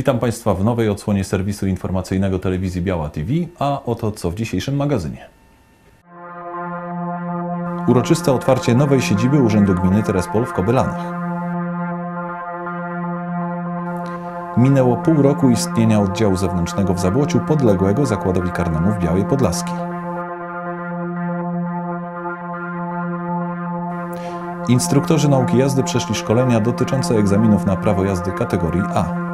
Witam Państwa w nowej odsłonie serwisu informacyjnego telewizji Biała TV, a oto co w dzisiejszym magazynie. Uroczyste otwarcie nowej siedziby Urzędu Gminy Terespol w Kobylanach. Minęło pół roku istnienia oddziału zewnętrznego w Zabłociu podległego zakładowi karnemu w Białej Podlaskiej. Instruktorzy nauki jazdy przeszli szkolenia dotyczące egzaminów na prawo jazdy kategorii A.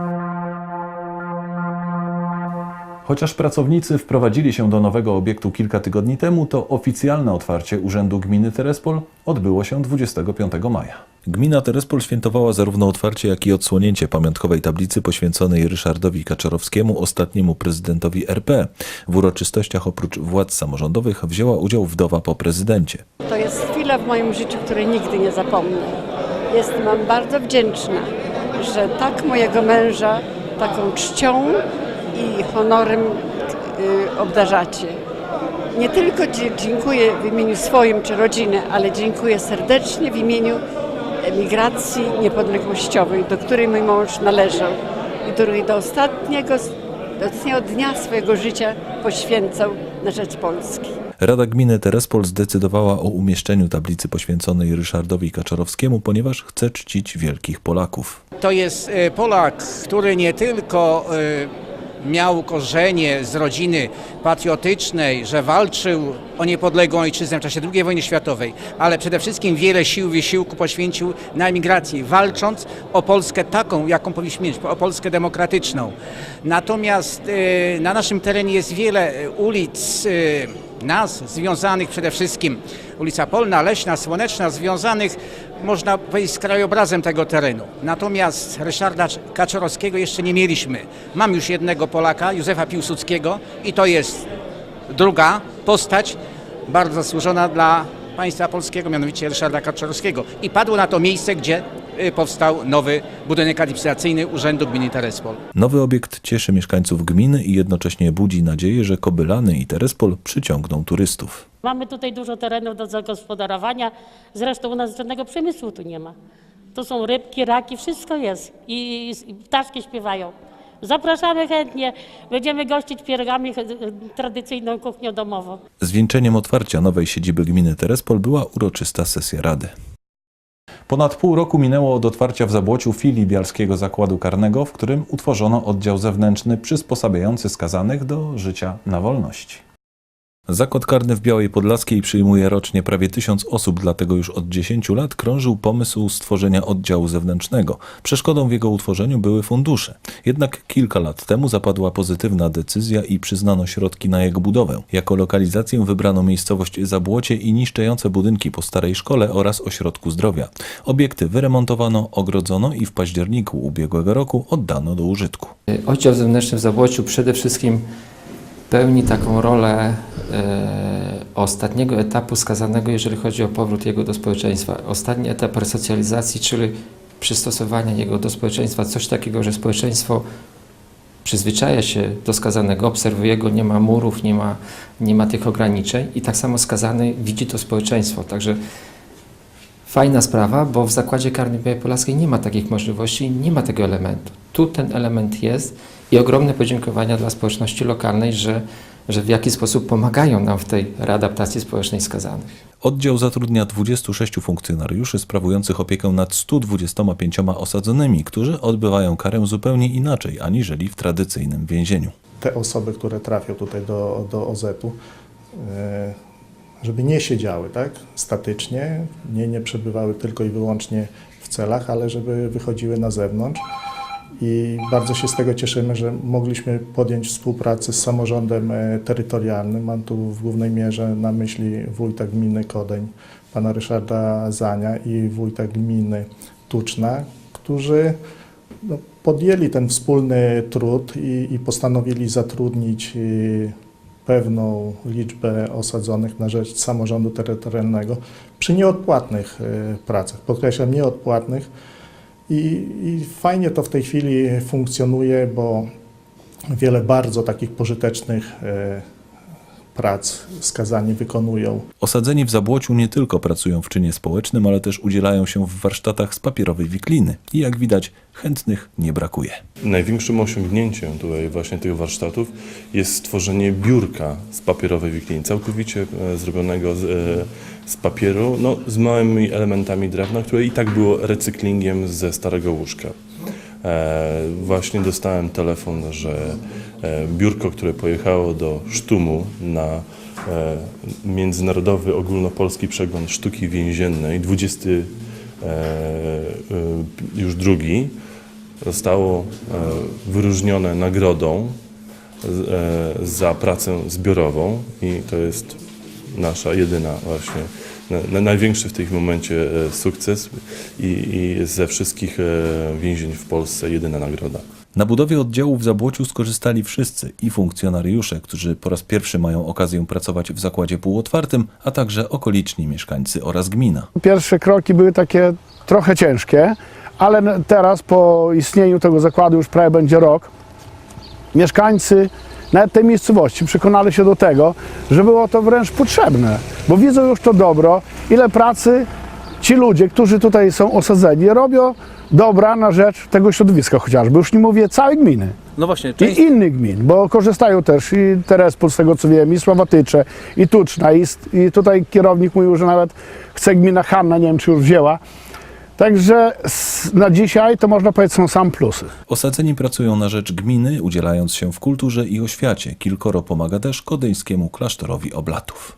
Chociaż pracownicy wprowadzili się do nowego obiektu kilka tygodni temu, to oficjalne otwarcie Urzędu Gminy Terespol odbyło się 25 maja. Gmina Terespol świętowała zarówno otwarcie, jak i odsłonięcie pamiątkowej tablicy poświęconej Ryszardowi Kaczorowskiemu, ostatniemu prezydentowi RP. W uroczystościach oprócz władz samorządowych wzięła udział wdowa po prezydencie. To jest chwila w moim życiu, której nigdy nie zapomnę. Jestem wam bardzo wdzięczna, że tak mojego męża taką czcią i honorem y, obdarzacie. Nie tylko dziękuję w imieniu swoim czy rodziny, ale dziękuję serdecznie w imieniu emigracji niepodległościowej, do której mój mąż należał i której do ostatniego, do ostatniego dnia swojego życia poświęcał na rzecz Polski. Rada Gminy Terespol zdecydowała o umieszczeniu tablicy poświęconej Ryszardowi Kaczorowskiemu, ponieważ chce czcić wielkich Polaków. To jest e, Polak, który nie tylko e, miał korzenie z rodziny patriotycznej, że walczył o niepodległą ojczyznę w czasie II wojny światowej, ale przede wszystkim wiele sił, wysiłku poświęcił na emigracji, walcząc o Polskę taką, jaką powinniśmy mieć, o Polskę demokratyczną. Natomiast e, na naszym terenie jest wiele e, ulic, e, nas związanych przede wszystkim, ulica Polna, Leśna, Słoneczna, związanych można powiedzieć z krajobrazem tego terenu. Natomiast Ryszarda Kaczorowskiego jeszcze nie mieliśmy. Mam już jednego Polaka, Józefa Piłsudskiego i to jest druga postać bardzo zasłużona dla państwa polskiego, mianowicie Ryszarda Kaczorowskiego. I padło na to miejsce, gdzie powstał nowy budynek administracyjny Urzędu Gminy Terespol. Nowy obiekt cieszy mieszkańców gminy i jednocześnie budzi nadzieję, że Kobylany i Terespol przyciągną turystów. Mamy tutaj dużo terenów do zagospodarowania. Zresztą u nas żadnego przemysłu tu nie ma. Tu są rybki, raki, wszystko jest. I, i ptaszki śpiewają. Zapraszamy chętnie. Będziemy gościć pierogami, tradycyjną kuchnią domową. Zwieńczeniem otwarcia nowej siedziby gminy Terespol była uroczysta sesja rady. Ponad pół roku minęło od otwarcia w Zabłociu filii Bialskiego Zakładu Karnego, w którym utworzono oddział zewnętrzny przysposabiający skazanych do życia na wolności. Zakład karny w Białej Podlaskiej przyjmuje rocznie prawie tysiąc osób, dlatego już od 10 lat krążył pomysł stworzenia oddziału zewnętrznego. Przeszkodą w jego utworzeniu były fundusze. Jednak kilka lat temu zapadła pozytywna decyzja i przyznano środki na jego budowę. Jako lokalizację wybrano miejscowość Zabłocie i niszczejące budynki po starej szkole oraz ośrodku zdrowia. Obiekty wyremontowano, ogrodzono i w październiku ubiegłego roku oddano do użytku. Oddział zewnętrzny w Zabłociu przede wszystkim pełni taką rolę ostatniego etapu skazanego, jeżeli chodzi o powrót jego do społeczeństwa. Ostatni etap resocjalizacji, czyli przystosowania jego do społeczeństwa, coś takiego, że społeczeństwo przyzwyczaja się do skazanego, obserwuje go, nie ma murów, nie ma, nie ma tych ograniczeń i tak samo skazany widzi to społeczeństwo. Także Fajna sprawa, bo w zakładzie karnym Białej Podlaskiej nie ma takich możliwości, nie ma tego elementu. Tu ten element jest i ogromne podziękowania dla społeczności lokalnej, że, że w jakiś sposób pomagają nam w tej readaptacji społecznej skazanych. Oddział zatrudnia 26 funkcjonariuszy sprawujących opiekę nad 125 osadzonymi, którzy odbywają karę zupełnie inaczej aniżeli w tradycyjnym więzieniu. te osoby, które trafią tutaj do, do OZ-u, e, żeby nie siedziały tak, statycznie, nie, nie przebywały tylko i wyłącznie w celach, ale żeby wychodziły na zewnątrz. I bardzo się z tego cieszymy, że mogliśmy podjąć współpracę z samorządem e, terytorialnym. Mam tu w głównej mierze na myśli wójta gminy Kodeń, pana Ryszarda Zania i wójta gminy Tuczna, którzy no, podjęli ten wspólny trud i, i postanowili zatrudnić y, pewną liczbę osadzonych na rzecz samorządu terytorialnego przy nieodpłatnych y, pracach. Podkreślam, nieodpłatnych. I, I fajnie to w tej chwili funkcjonuje, bo wiele bardzo takich pożytecznych y, prac skazani wykonują. Osadzeni w Zabłociu nie tylko pracują w czynie społecznym, ale też udzielają się w warsztatach z papierowej wikliny. I jak widać, chętnych nie brakuje. Największym osiągnięciem tutaj właśnie tych warsztatów jest stworzenie biurka z papierowej wikliny, całkowicie e, zrobionego z, e, z papieru, no, z małymi elementami drewna, które i tak było recyklingiem ze starego łóżka. E, właśnie dostałem telefon, że biurko, które pojechało do Sztumu na e, Międzynarodowy Ogólnopolski Przegląd Sztuki Więziennej, 20 e, e, już drugi, zostało e, wyróżnione nagrodą e, za pracę zbiorową i to jest nasza jedyna właśnie, na, na największy w tym momencie e, sukces i, i ze wszystkich e, więzień w Polsce jedyna nagroda. Na budowie oddziału w Zabłociu skorzystali wszyscy i funkcjonariusze, którzy po raz pierwszy mają okazję pracować w zakładzie półotwartym, a także okoliczni mieszkańcy oraz gmina. Pierwsze kroki były takie trochę ciężkie, ale teraz po istnieniu tego zakładu już prawie będzie rok, mieszkańcy nawet tej miejscowości przekonali się do tego, że było to wręcz potrzebne, bo widzą już to dobro, ile pracy ci ludzie, którzy tutaj są osadzeni, robią dobra na rzecz tego środowiska chociażby, już nie mówię całej gminy. No właśnie, I część, innych gmin, bo korzystają też i Terespol, z tego co wiem, i Sławatycze, i Tuczna, i, i tutaj kierownik mówił, że nawet chce gmina Hanna, nie wiem czy już wzięła. Także na dzisiaj to można powiedzieć są sam plusy. Osadzeni pracują na rzecz gminy, udzielając się w kulturze i oświacie. Kilkoro pomaga też kodyńskiemu klasztorowi oblatów.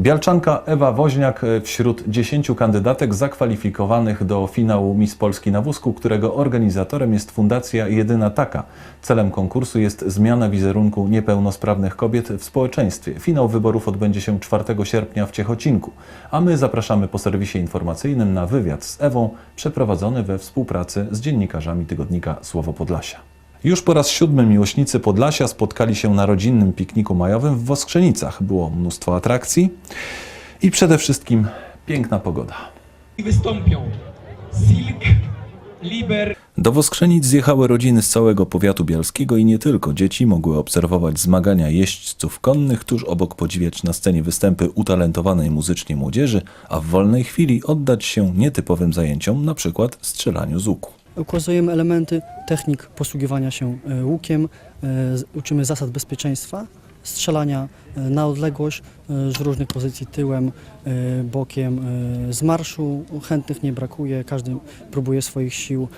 Bialczanka Ewa Woźniak e, wśród 10 kandydatek zakwalifikowanych do finału Miss Polski na wózku, którego organizatorem jest Fundacja Jedyna Taka. Celem konkursu jest zmiana wizerunku niepełnosprawnych kobiet w społeczeństwie. Finał wyborów odbędzie się 4 sierpnia w Ciechocinku, a my zapraszamy po serwisie informacyjnym na wywiad z Ewą przeprowadzony we współpracy z dziennikarzami tygodnika Słowo Podlasia. Już po raz siódmy miłośnicy Podlasia spotkali się na rodzinnym pikniku majowym w Woskrzenicach. Było mnóstwo atrakcji i przede wszystkim piękna pogoda. wystąpią Silk, Liber, Do Woskrzenic zjechały rodziny z całego powiatu bialskiego i nie tylko. Dzieci mogły obserwować zmagania jeźdźców konnych, tuż obok podziwiać na scenie występy utalentowanej muzycznie młodzieży, a w wolnej chwili oddać się nietypowym zajęciom, na przykład strzelaniu z łuku. Ukazujemy elementy technik posługiwania się e, łukiem, e, uczymy zasad bezpieczeństwa, strzelania e, na odległość z różnych pozycji tyłem, bokiem, z marszu. Chętnych nie brakuje, każdy próbuje swoich sił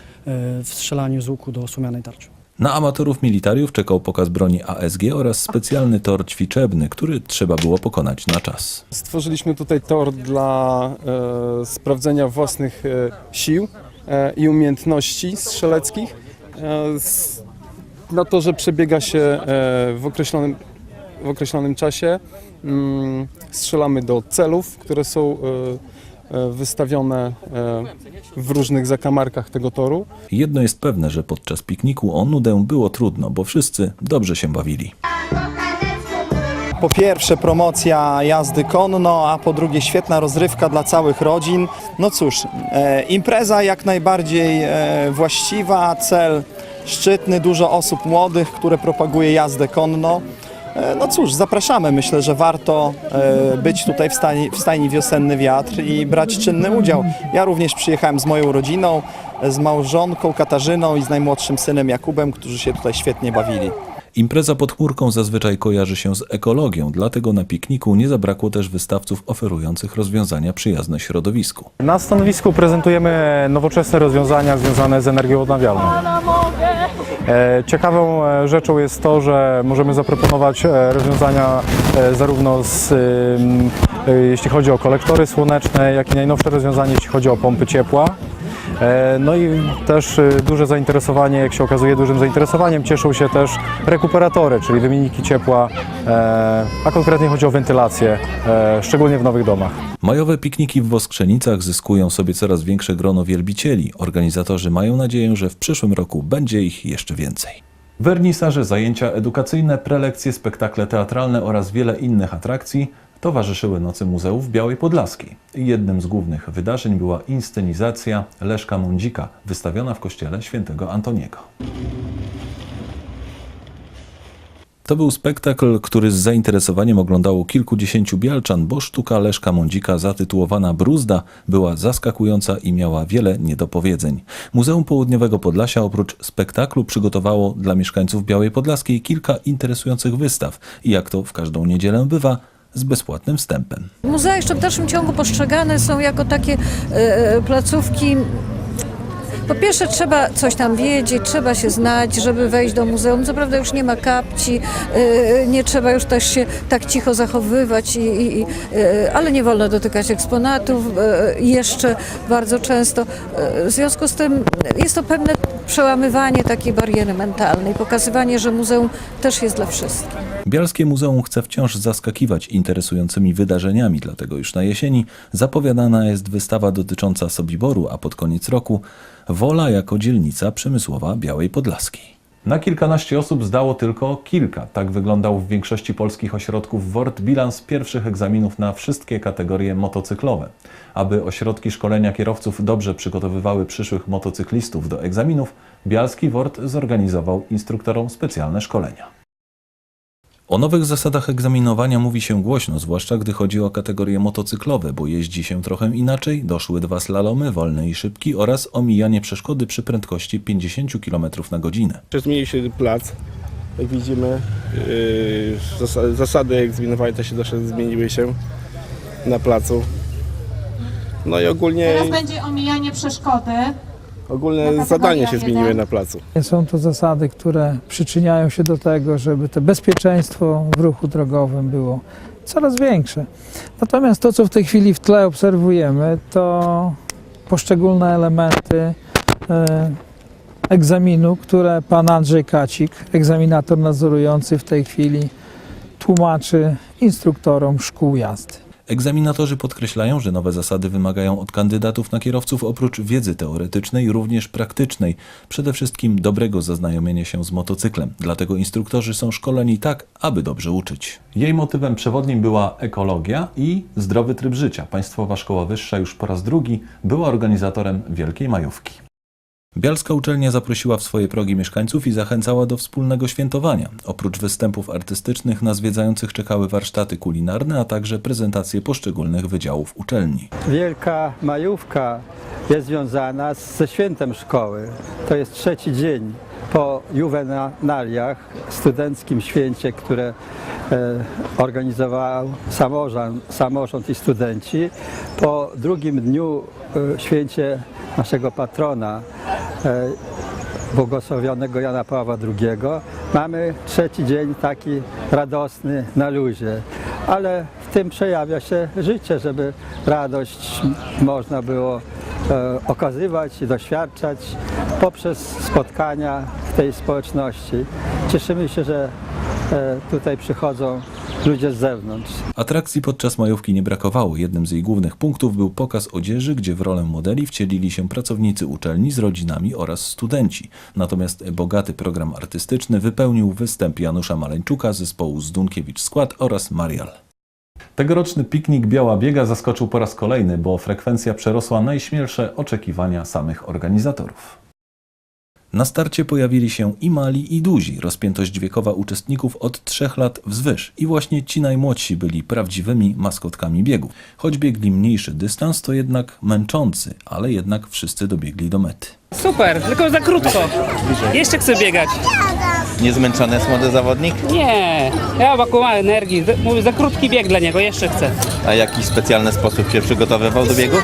w strzelaniu z łuku do słomianej tarczy. Na amatorów militariów czekał pokaz broni ASG oraz specjalny tor ćwiczebny, który trzeba było pokonać na czas. stworzyliśmy tutaj tor dla e, sprawdzenia własnych e, sił i umiejętności strzeleckich. E, na torze przebiega się e, w, określonym, w określonym czasie. Mm, strzelamy do celów, które są e, e, wystawione e, w różnych zakamarkach tego toru. Jedno jest pewne, że podczas pikniku o nudę było trudno, bo wszyscy dobrze się bawili. Po pierwsze promocja jazdy konno, a po drugie świetna rozrywka dla całych rodzin. No cóż, e, impreza jak najbardziej e, właściwa, cel szczytny, dużo osób młodych, które propaguje jazdę konno. E, no cóż, zapraszamy. Myślę, że warto e, być tutaj w stajni, w stajni Wiosenny Wiatr i brać czynny udział. Ja również przyjechałem z moją rodziną, z małżonką Katarzyną i z najmłodszym synem Jakubem, którzy się tutaj świetnie bawili. Impreza pod chmurką zazwyczaj kojarzy się z ekologią, dlatego na pikniku nie zabrakło też wystawców oferujących rozwiązania przyjazne środowisku. Na stanowisku prezentujemy nowoczesne rozwiązania związane z energią odnawialną. E, Ciekawą e, rzeczą jest to, że możemy zaproponować e, rozwiązania zarówno z, jeśli chodzi o kolektory słoneczne, jak i najnowsze rozwiązanie, jeśli chodzi o pompy ciepła. E, No i też e, duże zainteresowanie, jak się okazuje, dużym zainteresowaniem cieszą się też rekuperatory, czyli wymienniki ciepła, e, a konkretnie chodzi o wentylację, szczególnie w nowych domach. Majowe pikniki w Woskrzenicach zyskują sobie coraz większe grono wielbicieli. Organizatorzy mają nadzieję, że w przyszłym roku będzie ich jeszcze więcej. Wernisaże, zajęcia edukacyjne, prelekcje, spektakle teatralne oraz wiele innych atrakcji towarzyszyły Nocy Muzeów Białej Podlaskiej. Jednym z głównych wydarzeń była inscenizacja Leszka Mądzika, wystawiona w kościele świętego Antoniego. To był spektakl, który z zainteresowaniem oglądało kilkudziesięciu bialczan, bo sztuka Leszka Mądzika zatytułowana Bruzda była zaskakująca i miała wiele niedopowiedzeń. Muzeum Południowego Podlasia oprócz spektaklu przygotowało dla mieszkańców Białej Podlaskiej kilka interesujących wystaw i jak to w każdą niedzielę bywa, z bezpłatnym wstępem. Muzea jeszcze w dalszym ciągu postrzegane są jako takie e, placówki. Po pierwsze trzeba coś tam wiedzieć, trzeba się znać, żeby wejść do muzeum. Co prawda już nie ma kapci, e, nie trzeba już też się tak cicho zachowywać, i, i, e, ale nie wolno dotykać eksponatów e, jeszcze bardzo często. E, W związku z tym jest to pewne przełamywanie takiej bariery mentalnej, pokazywanie, że muzeum też jest dla wszystkich. Bialskie Muzeum chce wciąż zaskakiwać interesującymi wydarzeniami, dlatego już na jesieni zapowiadana jest wystawa dotycząca Sobiboru, a pod koniec roku Wola jako dzielnica przemysłowa Białej Podlaskiej. Na kilkanaście osób zdało tylko kilka. Tak wyglądał w większości polskich ośrodków WORD bilans pierwszych egzaminów na wszystkie kategorie motocyklowe. Aby ośrodki szkolenia kierowców dobrze przygotowywały przyszłych motocyklistów do egzaminów, Bialski WORD zorganizował instruktorom specjalne szkolenia. O nowych zasadach egzaminowania mówi się głośno, zwłaszcza gdy chodzi o kategorie motocyklowe, bo jeździ się trochę inaczej, doszły dwa slalomy, wolny i szybki oraz omijanie przeszkody przy prędkości 50 km na godzinę. Zmienił się plac, jak widzimy. Yy, zasa- zasady egzaminowania też się troszkę zmieniły się na placu. No i ogólnie, Teraz będzie omijanie przeszkody. Ogólne zadania się zmieniły na placu. Są to zasady, które przyczyniają się do tego, żeby to bezpieczeństwo w ruchu drogowym było coraz większe. Natomiast to, co w tej chwili w tle obserwujemy, to poszczególne elementy e, egzaminu, które pan Andrzej Kacik, egzaminator nadzorujący w tej chwili, tłumaczy instruktorom szkół jazdy. Egzaminatorzy podkreślają, że nowe zasady wymagają od kandydatów na kierowców oprócz wiedzy teoretycznej również praktycznej, przede wszystkim dobrego zaznajomienia się z motocyklem. Dlatego instruktorzy są szkoleni tak, aby dobrze uczyć. Jej motywem przewodnim była ekologia i zdrowy tryb życia. Państwowa Szkoła Wyższa już po raz drugi była organizatorem Wielkiej Majówki. Bialska uczelnia zaprosiła w swoje progi mieszkańców i zachęcała do wspólnego świętowania. Oprócz występów artystycznych na zwiedzających czekały warsztaty kulinarne, a także prezentacje poszczególnych wydziałów uczelni. Wielka majówka jest związana ze świętem szkoły. To jest trzeci dzień po juwenaliach, studenckim święcie, które e, organizował samorząd, samorząd i studenci. Po drugim dniu e, święcie naszego patrona, błogosławionego Jana Pawła II. Mamy trzeci dzień taki radosny na luzie, ale w tym przejawia się życie, żeby radość można było e, okazywać i doświadczać poprzez spotkania w tej społeczności. Cieszymy się, że e, tutaj przychodzą ludzie z zewnątrz. Atrakcji podczas majówki nie brakowało. Jednym z jej głównych punktów był pokaz odzieży, gdzie w rolę modeli wcielili się pracownicy uczelni z rodzinami oraz studenci. Natomiast bogaty program artystyczny wypełnił występ Janusza Maleńczuka, zespołu Zdunkiewicz Skład oraz Marial. Tegoroczny piknik Biała Biega zaskoczył po raz kolejny, bo frekwencja przerosła najśmielsze oczekiwania samych organizatorów. Na starcie pojawili się i mali, i duzi, rozpiętość wiekowa uczestników od trzech lat wzwyż. I właśnie ci najmłodsi byli prawdziwymi maskotkami biegu. Choć biegli mniejszy dystans, to jednak męczący, ale jednak wszyscy dobiegli do mety. Super, tylko za krótko. Jeszcze chcę biegać. Niezmęczony jest młody zawodnik? Nie, ja wokół ma energii. Z- Mówię, za krótki bieg dla niego, jeszcze chcę. A jakiś specjalny sposób się przygotowywał do biegu?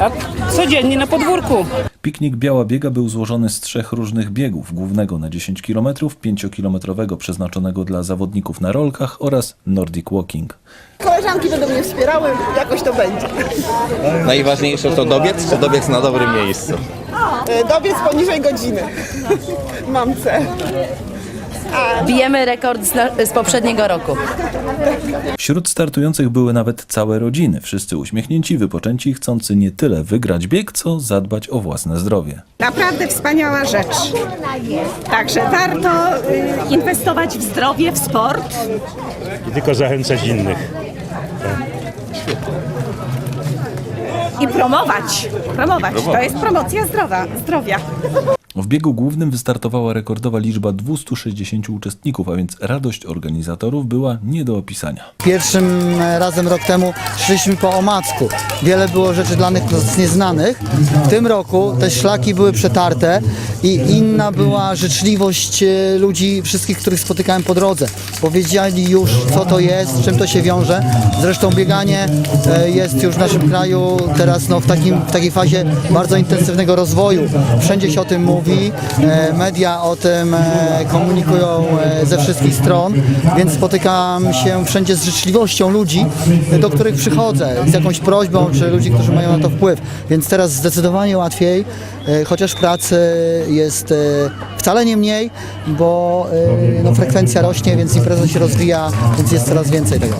A codziennie na podwórku. Piknik Biała Biega był złożony z trzech różnych biegów. Głównego na 10 km, 5-kilometrowego przeznaczonego dla zawodników na rolkach oraz Nordic Walking. Koleżanki będą mnie wspierały, jakoś to będzie. Najważniejsze to dobiec, czy dobiec na dobrym miejscu? E, Dobiec poniżej godziny. Mam cel. Bijemy rekord z, na, z poprzedniego roku. Wśród startujących były nawet całe rodziny, wszyscy uśmiechnięci, wypoczęci, chcący nie tyle wygrać bieg, co zadbać o własne zdrowie. Naprawdę wspaniała rzecz. Także warto y, inwestować w zdrowie, w sport. I tylko zachęcać innych. I promować. Promować. To jest promocja zdrowa, zdrowia. W biegu głównym wystartowała rekordowa liczba 260 uczestników, a więc radość organizatorów była nie do opisania. Pierwszym razem rok temu szliśmy po omacku. Wiele było rzeczy dla nas nieznanych. W tym roku te szlaki były przetarte i inna była życzliwość e, ludzi, wszystkich, których spotykałem po drodze. Powiedzieli już, co to jest, z czym to się wiąże. Zresztą bieganie e, jest już w naszym kraju teraz no, w, takim, w takiej fazie bardzo intensywnego rozwoju. Wszędzie się o tym mówi, e, media o tym komunikują ze wszystkich stron, więc spotykam się wszędzie z życzliwością ludzi, do których przychodzę, z jakąś prośbą, czy ludzi, którzy mają na to wpływ. Więc teraz zdecydowanie łatwiej, chociaż pracy jest e, wcale nie mniej, bo e, no, frekwencja rośnie, więc impreza się rozwija, więc jest coraz więcej tego.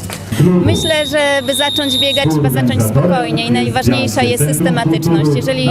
Myślę, że by zacząć biegać, trzeba zacząć spokojnie i najważniejsza jest systematyczność. Jeżeli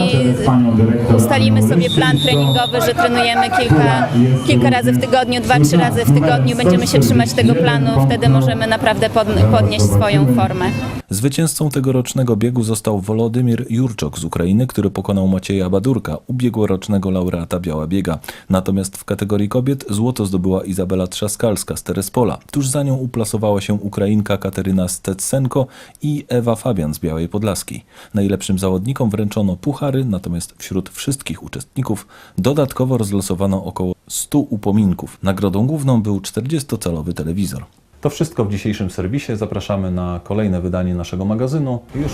ustalimy sobie plan treningowy, że trenujemy kilka, kilka razy w tygodniu, dwa, trzy razy w tygodniu, będziemy się trzymać tego planu, wtedy możemy naprawdę pod, podnieść swoją formę. Zwycięzcą tegorocznego biegu został Wolodymir Jurczok z Ukrainy, który pokonał Macieja Badurka, ubiegłorocznego laureata Biała Biega. Natomiast w kategorii kobiet złoto zdobyła Izabela Trzaskalska z Terespola. Tuż za nią uplasowała się Ukrainka Kateryna Steczenko i Ewa Fabian z Białej Podlaskiej. Najlepszym zawodnikom wręczono puchary, natomiast wśród wszystkich uczestników dodatkowo rozlosowano około 100 upominków. Nagrodą główną był 40-calowy telewizor. To wszystko w dzisiejszym serwisie. Zapraszamy na kolejne wydanie naszego magazynu już.